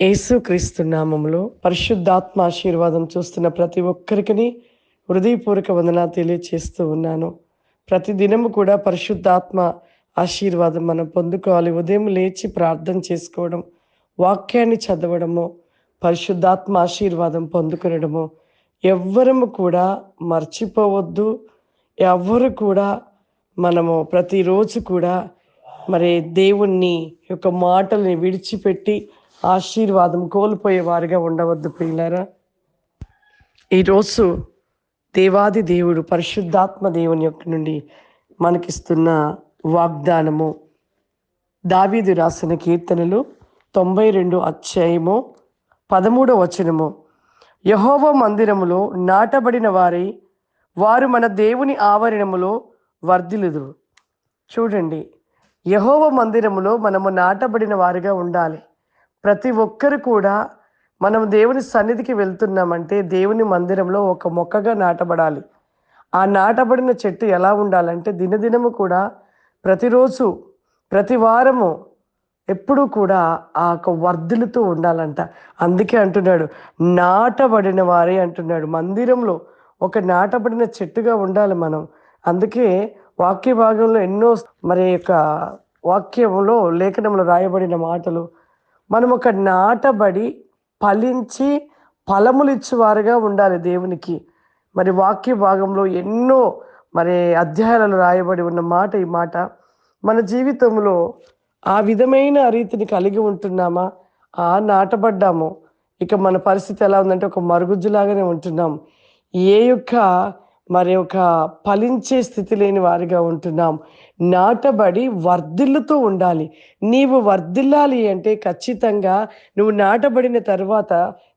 యేసుక్రీస్తు నామంలో పరిశుద్ధాత్మ ఆశీర్వాదం చూస్తున్న ప్రతి ఒక్కరికి హృదయపూర్వక వందన తెలియచేస్తూ ఉన్నాను. ప్రతి దినము కూడా పరిశుద్ధాత్మ ఆశీర్వాదం మనం పొందుకోవాలి. ఉదయం లేచి ప్రార్థన చేసుకోవడం వాక్యాన్ని చదవడము పరిశుద్ధాత్మ ఆశీర్వాదం పొందుకునడము ఎవ్వరము కూడా మర్చిపోవద్దు. ఎవ్వరు కూడా మనము ప్రతిరోజు కూడా మరి దేవుణ్ణి యొక్క మాటల్ని విడిచిపెట్టి ఆశీర్వాదం కోల్పోయే వారిగా ఉండవద్దు ప్రియులారా. ఈరోజు దేవాది దేవుడు పరిశుద్ధాత్మ దేవుని యొక్క నుండి మనకిస్తున్న వాగ్దానము దావీదు రాసిన కీర్తనలు తొంభై రెండు అధ్యాయము పదమూడవ వచనము. యహోవ మందిరములో నాటబడిన వారై వారు మన దేవుని ఆవరణములో వర్ధిలుదురు చూడండి యహోవ మందిరములో మనము నాటబడిన వారిగా ఉండాలి. ప్రతి ఒక్కరు కూడా మనం దేవుని సన్నిధికి వెళ్తున్నామంటే దేవుని మందిరంలో ఒక మొక్కగా నాటబడాలి. ఆ నాటబడిన చెట్టు ఎలా ఉండాలంటే దినదినము కూడా ప్రతిరోజు ప్రతి వారము ఎప్పుడూ కూడా ఆ యొక్క వర్ధులతో ఉండాలంట. అందుకే అంటున్నాడు నాటబడిన వారే అంటున్నాడు. మందిరంలో ఒక నాటబడిన చెట్టుగా ఉండాలి మనం. అందుకే వాక్య భాగంలో ఎన్నో మరి యొక్క వాక్యంలో లేఖనంలో రాయబడిన మాటలు మనం ఒక నాటబడి ఫలించి ఫలములు ఇచ్చేవారుగా ఉండాలి దేవునికి. మరి వాక్య భాగంలో ఎన్నో మరి అధ్యాయాలలో రాయబడి ఉన్న మాట ఈ మాట మన జీవితంలో ఆ విధమైన రీతిని కలిగి ఉంటున్నామా? ఆ నాటబడ్డాము. ఇక మన పరిస్థితి ఎలా ఉందంటే ఒక మరుగుజ్జులాగానే ఉంటున్నాం. ఏ యొక్క మరి ఒక ఫలించే స్థితి లేని వారిగా ఉంటున్నాం. నాటబడి వర్ధిల్లుతూ ఉండాలి. నీవు వర్ధిల్లాలి అంటే ఖచ్చితంగా నువ్వు నాటబడిన తర్వాత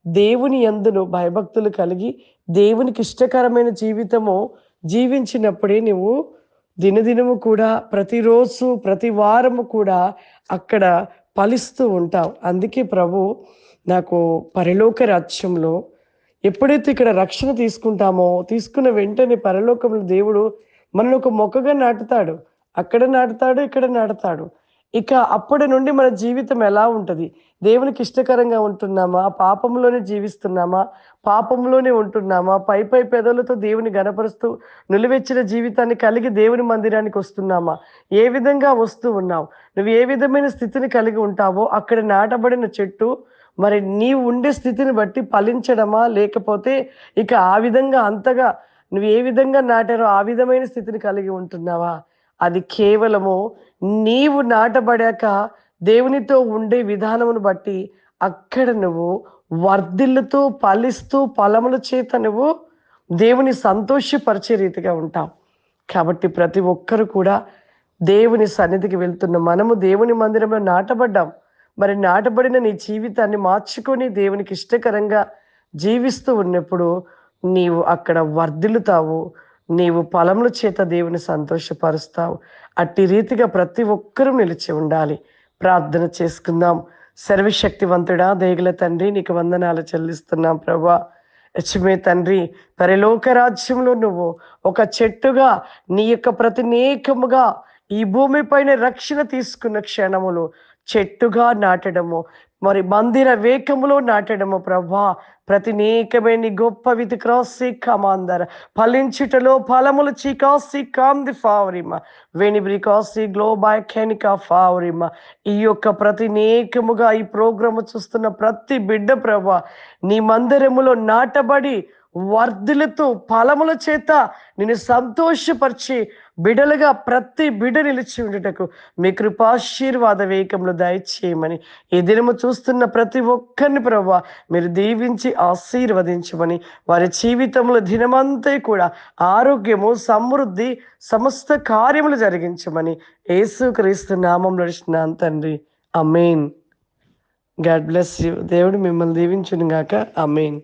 దేవుని ఎందును భయభక్తులు కలిగి దేవునికి ఇష్టకరమైన జీవితము జీవించినప్పుడే నువ్వు దినదినము కూడా ప్రతిరోజు ప్రతి వారము కూడా అక్కడ ఫలిస్తూ ఉంటావు. అందుకే ప్రభు నాకు పరలోక రాజ్యంలో ఎప్పుడైతే ఇక్కడ రక్షణ తీసుకుంటామో తీసుకున్న వెంటనే పరలోకంలో దేవుడు మనల్ని ఒక మొక్కగా నాటుతాడు. అక్కడ నాటుతాడు ఇక్కడ నాటుతాడు. ఇక అప్పటి నుండి మన జీవితం ఎలా ఉంటుంది? దేవునికి ఇష్టకరంగా ఉంటున్నామా? పాపంలోనే జీవిస్తున్నామా? పాపంలోనే ఉంటున్నామా? పై పై పెదవులతో దేవుని గనపరుస్తూ నులివెచ్చిన జీవితాన్ని కలిగి దేవుని మందిరానికి వస్తున్నామా? ఏ విధంగా వస్తూ ఉన్నావు? నువ్వు ఏ విధమైన స్థితిని కలిగి ఉంటావో అక్కడ నాటబడిన చెట్టు మరి నీవు ఉండే స్థితిని బట్టి ఫలించడమా? లేకపోతే ఇక ఆ విధంగా అంతగా నువ్వు ఏ విధంగా నాటారో ఆ విధమైన స్థితిని కలిగి ఉంటున్నావా? అది కేవలము నీవు నాటబడాక దేవునితో ఉండే విధానమును బట్టి అక్కడ నువ్వు వర్ధిల్లుతూ ఫలిస్తూ ఫలముల చేత నువ్వు దేవుని సంతోషపరిచే రీతిగా ఉంటావు. కాబట్టి ప్రతి ఒక్కరు కూడా దేవుని సన్నిధికి వెళ్తున్న మనము దేవుని మందిరంలో నాటబడ్డాం. మరి నాటబడిన నీ జీవితాన్ని మార్చుకొని దేవునికి ఇష్టకరంగా జీవిస్తూ ఉన్నప్పుడు నీవు అక్కడ వర్ధిల్లుతావు నీవు ఫలముల చేత దేవుని సంతోషపరుస్తావు. అట్టి రీతిగా ప్రతి ఒక్కరూ నిలిచి ఉండాలి. ప్రార్థన చేసుకుందాం. సర్వశక్తివంతుడా దేగుల తండ్రి నీకు వందనాలు చెల్లిస్తున్నాం ప్రభా. యచమే తండ్రి పరిలోక రాజ్యంలో నువ్వు ఒక చెట్టుగా నీ యొక్క ప్రతినేకముగా ఈ భూమిపైన రక్షణ తీసుకున్న క్షణములు చెట్టుగా నాటడము. మరి మందిర వేకములో నాటడము ప్రభా. ప్రతినేకమైన గొప్ప విధి క్రాసి కమాందర ఫలించుటలో ఫలములు చీకాసి కాంది ఫావరిమ. వెనిబ్రి కాసి గ్లోబాయ్ కెనికా ఫావరిమ. ఈ యొక్క ప్రతినేకముగా ఈ ప్రోగ్రాము చూస్తున్న ప్రతి బిడ్డ ప్రభా. నీ మందిరములో నాటబడి వర్ధులతో ఫలముల చేత నేను సంతోషపరిచి బిడలుగా ప్రతి బిడ నిలిచి ఉండటకు మీ కృపాశీర్వాద వేగంలో దయచేయమని ఈ దినము చూస్తున్న ప్రతి ఒక్కరిని ప్రభా మీరు దీవించి ఆశీర్వదించమని వారి జీవితంలో దినమంతా కూడా ఆరోగ్యము సమృద్ధి సమస్త కార్యములు జరిగించమని యేసుక్రీస్తు నామం నడిచిన తండ్రి. Amen God bless you. దేవుడు మిమ్మల్ని దీవించునుగాక. అమేన్